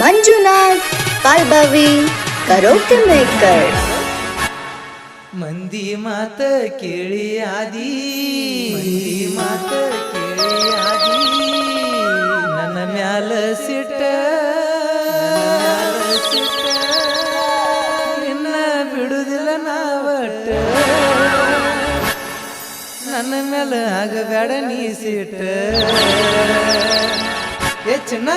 Manjunath, ಪಾಲ್ಭವಿ, karaoke maker. ಮಂದಿ ಮಾತ ಕೇಳಿ ಆದಿ. ಮಾತ ಕೇಳಿ ಆದಿ. ನನ್ನ ಮ್ಯಾಲ ಸಿಟ್ಟ. ಇನ್ನ ಬಿಡುದಿಲ್ಲ ನಾವಟ್ಟ. ನನ್ನ ಮ್ಯಾಲ ಆಗಬೇಡ ನೀ ಸಿಟ್ಟ. ಏ ಚಿನ್ನ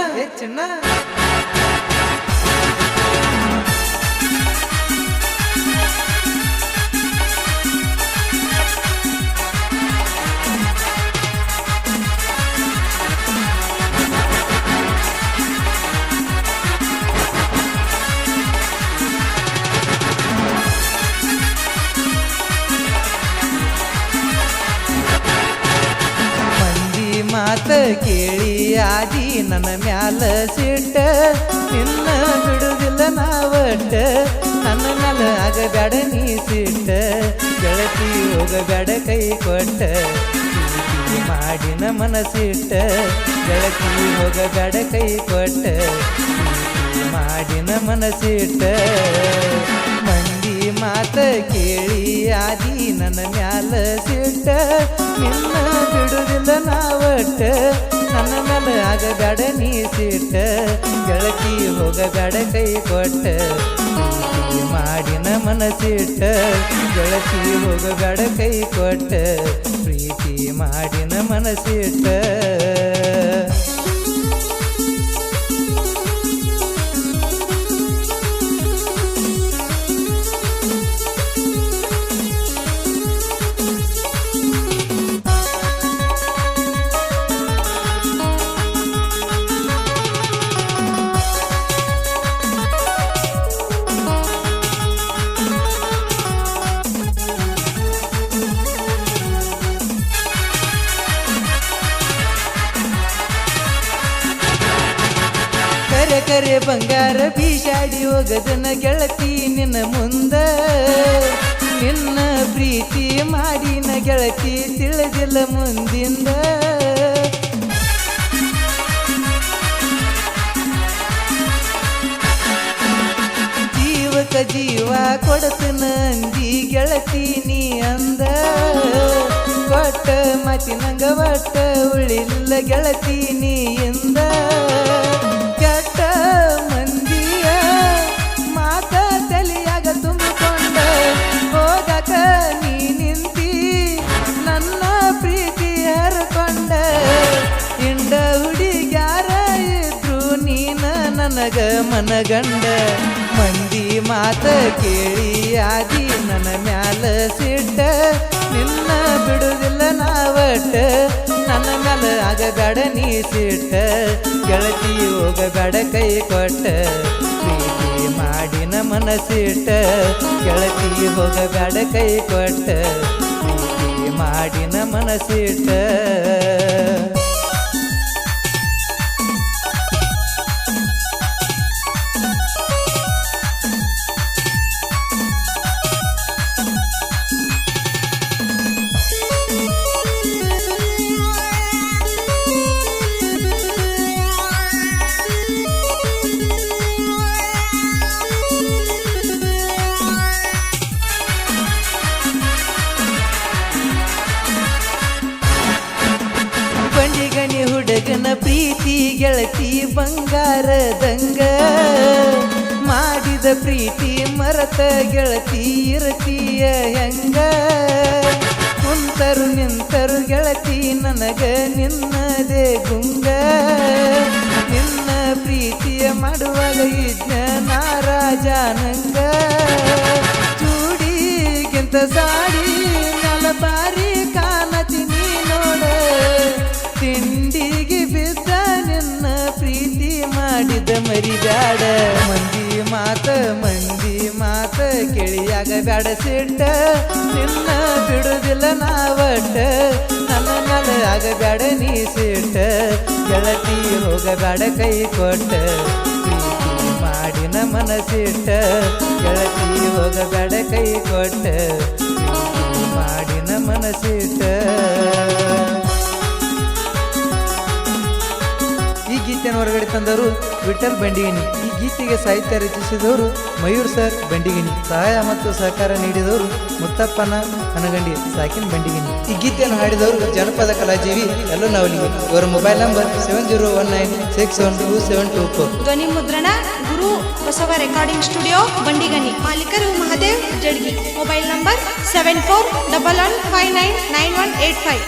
ಮಾತ ಕೇಳಿ ಆದಿ ನನ್ನ ಮ್ಯಾಲ ಸಿಟ್ಟ. ನಿನ್ನ ಬಿಡುದಿಲ್ಲ ನಾವಟ್ಟ. ನನ್ನ ಮ್ಯಾಲ ಆಗಬೇಡ ನೀ ಸಿಟ್ಟ. ಗೆಳತಿ ಹೋಗಬೇಡ ಕೈ ಕೊಟ್ಟ. ಮಾಡಿನ ಮನಸ್ಸಿಟ್ಟ. ಗೆಳತಿ ಹೋಗಬೇಡ ಕೈ ಕೊಟ್ಟ. ಮಾಡಿನ ಮನಸ್ಸಿಟ್ಟ. ಮಂದಿ ಮಾತ ಕೇಳಿ ಆದಿ ನನ್ನ ಮ್ಯಾಲ ಸಿಟ್ಟ. ನಿನ್ನ ಬಿಡುದಿಲ್ಲ ನಾವಟ್ಟ, ನನ್ನ ಮೇಲೆ ಆಗಬೇಡ ನೀ ಸಿಟ್ಟ, ಗೆಳತಿ ಹೋಗಬೇಡ ಕೈ ಕೊಟ್ಟ ಮಾಡಿನ ಮನಸ್ಸಿಟ್ಟ, ಗೆಳತಿ ಹೋಗಬೇಡ ಕೈ ಕೊಟ್ಟ, ಪ್ರೀತಿ ಮಾಡಿನ ಮನಸ್ಸಿಟ್ಟ. ಕರೆ ಕರೆ ಬಂಗಾರ ಬೀಸಾಡಿ ಹೋಗದನ ಗೆಳತಿ ನಿನ್ನ ಮುಂದ. ನಿನ್ನ ಪ್ರೀತಿ ಮಾಡಿನ ಗೆಳತಿ ತಿಳಿದಿಲ್ಲ ಮುಂದಿಂದ. ಜೀವಕ ಜೀವ ಕೊಡತನ ಅಂದಿ ಗೆಳತಿ ನೀ ಅಂದ. ಕೊಟ್ಟ ಮಾತಿನಂಗ ಒಟ್ಟ ಉಳಿಲ್ಲ ಗೆಳತಿ ನೀ ಎಂದ ನನಗ ಮನಗಂಡ ಮಂದಿ ಮಾತ ಕೇಳಿ ಆದಿ ನನ್ನ ಮ್ಯಾಲ ಸಿಟ್ಟ. ನಿನ್ನ ಬಿಡುದಿಲ್ಲ ನಾವಟ್ಟ, ನನ್ನ ಮ್ಯಾಲ ಆಗಬೇಡ ನೀ ಸಿಟ್ಟ. ಗೆಳತಿ ಹೋಗಬೇಡ ಕೈ ಕೊಟ್ಟ, ಪ್ರೀತಿ ಮಾಡಿನ ಮನಸ್ಸಿಟ್ಟ. ಗೆಳತಿ ಹೋಗಬೇಡ ಕೈ ಕೊಟ್ಟ, ಪ್ರೀತಿ ಮಾಡಿನ ಮನಸ್ಸಿಟ್ಟ. ಹುಡುಗನ ಪ್ರೀತಿ ಗೆಳತಿ ಬಂಗಾರದಂಗ. ಮಾಡಿದ ಪ್ರೀತಿ ಮರತ ಗೆಳತಿ ಇರತಿಯ ಹೆಂಗ. ಕುಂತರು ನಿಂತರು ಗೆಳತಿ ನನಗ ನಿನ್ನದೇ ಗುಂಗ. ನಿನ್ನ ಪ್ರೀತಿಯ ಮಾಡುವಾಗ ಇದ್ನ ನಾರಾಜಾನಂಗ ಚೂಡಿಗಿಂತ ಸಾಡಿ ತಿಂಡಿಗೆ ಬಿದ್ದ ನಿನ್ನ ಪ್ರೀತಿ ಮಾಡಿದ ಮರಿಬ್ಯಾಡ. ಮಂದಿ ಮಾತ ಮಂದಿ ಮಾತ ಕೆಳಿಯಾಗ ಬ್ಯಾಡ ಸಿಟ್ಟ. ನಿನ್ನ ಬಿಡುದಿಲ್ಲ ನಾವಟ್ಟ. ನನ್ನ ಆಗ ಬ್ಯಾಡ ನೀ ಸಿಟ್ಟ. ಗೆಳತಿ ಹೋಗಬೇಡ ಕೈ ಕೊಟ್ಟ. ಪ್ರೀತಿ ಮಾಡಿನ ಮನಸ್ಸಿಟ್ಟ. ಗೆಳತಿ ಹೋಗಬೇಡ ಕೈ ಕೊಟ್ಟ. ಮಾಡಿನ ಮನಸ್ಸಿಟ್ಟ. ಗೀತೆಯನ್ನು ಹೊರಗಡೆ ತಂದವರು ವಿಠಲ್ ಬೆಂಡಿಗಿನಿ. ಈ ಗೀತೆಗೆ ಸಾಹಿತ್ಯ ರಚಿಸಿದವರು ಮಯೂರ್ ಸರ್ ಬೆಂಡಿಗಿನಿ. ಸಹಾಯ ಮತ್ತು ಸಹಕಾರ ನೀಡಿದವರು ಮುತ್ತಪ್ಪನ ಹನಗಂಡಿ ಸಾಕಿನ್ ಬೆಂಡಿಗಿನಿ. ಈ ಗೀತೆಯನ್ನು ಹಾಡಿದವರು ಜನಪದ ಕಲಾಜೀವಿ ಎಲ್ಲೋ ನವಲಿಗೆ ಅವರ mobile number seven zero one nine six one two seven two four ಧ್ವನಿ ಮುದ್ರಣ, ಗುರು ಬಸವ ರೆಕಾರ್ಡಿಂಗ್ ಸ್ಟುಡಿಯೋ ಬಂಡಿಗನಿ. ಮಾಲೀಕರು Mahadev Jadgi. Mobile number seven four double one five nine nine one eight five